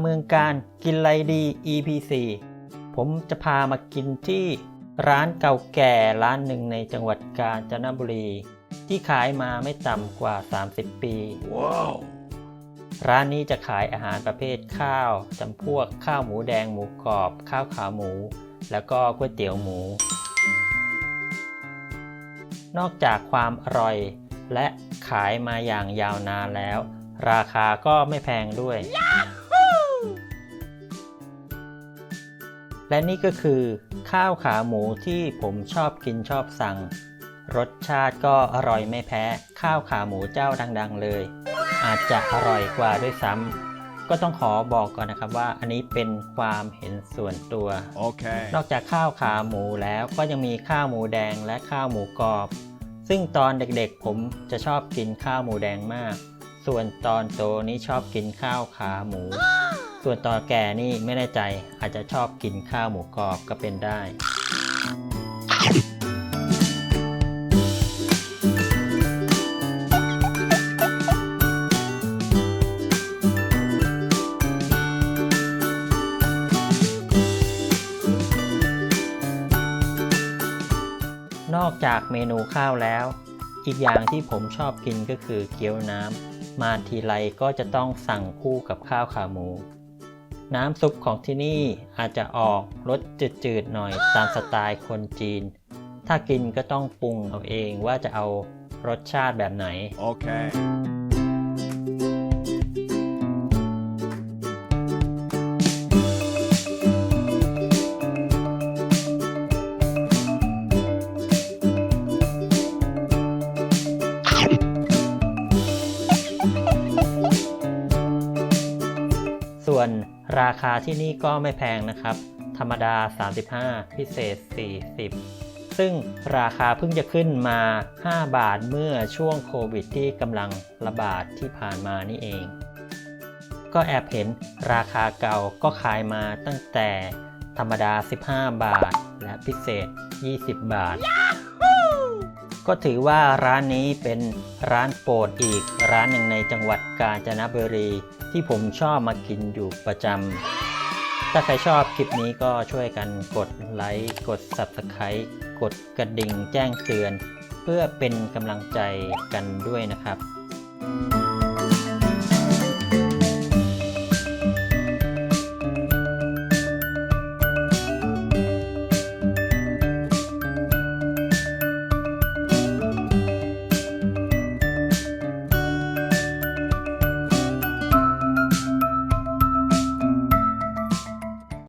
เมืองการกินไรดี EP 4ผมจะพามากินที่ร้านเก่าแก่ร้านหนึ่งในจังหวัดกาญจนบุรี ที่ขายมาไม่ต่ำกว่า 30 ปี Wow. ร้านนี้จะขายอาหารประเภทข้าวจำพวกข้าวหมูแดงหมูกรอบ ข้าวขาหมู แล้วก็ก๋วยเตี๋ยวหมู นอกจากความอร่อย และขายมาอย่างยาวนานแล้ว ราคาก็ไม่แพงด้วย และนี่ก็คือข้าวขาหมูที่ผมชอบกินชอบสั่ง รสชาติก็อร่อยไม่แพ้ข้าวขาหมูเจ้าดัง ๆ เลย อาจจะอร่อยกว่าด้วยซ้ำก็ต้องขอบอกก่อนนะครับว่าอันนี้เป็นความเห็นส่วนตัว Okay. นอกจากข้าวขาหมูแล้วก็ยังมีข้าวหมูแดงและข้าวหมูกรอบ ซึ่งตอนเด็กๆผมจะชอบกินข้าวหมูแดงมาก ส่วนตอนโตนี่ชอบกินข้าวขาหมู ส่วนตอแก่นี่ไม่แน่ใจอาจจะชอบกินข้าวหมูกรอบก็เป็นได้นอกจากเมนูข้าวแล้ว อีกอย่างที่ผมชอบกินก็คือเกี๊ยวน้ำ มาทีไรก็จะต้องสั่งคู่กับข้าวขาหมู น้ำซุปของที่นี่อาจจะออกรสจืดๆหน่อยตามสไตล์คนจีน ถ้ากินก็ต้องปรุงเอาเองว่าจะเอารสชาติแบบไหน Okay. ส่วน ราคาที่นี่ก็ไม่แพงนะครับ ธรรมดา 35 พิเศษ 40 ซึ่งราคาเพิ่งจะขึ้นมา 5 บาทเมื่อช่วงโควิดที่กำลังระบาดที่ผ่านมานี่เอง ก็แอบเห็นราคาเก่าก็ขายมาตั้งแต่ธรรมดา 15 บาท และพิเศษ 20 บาท ก็ถือว่าร้านนี้เป็นร้านโปรดอีกร้านหนึ่งในจังหวัดกาญจนบุรี ที่ผมชอบมากินอยู่ประจำถ้าใครชอบคลิปนี้ก็ช่วยกันกดไลค์กด Subscribe กดกระดิ่งแจ้งเตือน เพื่อเป็นกำลังใจกันด้วยนะครับ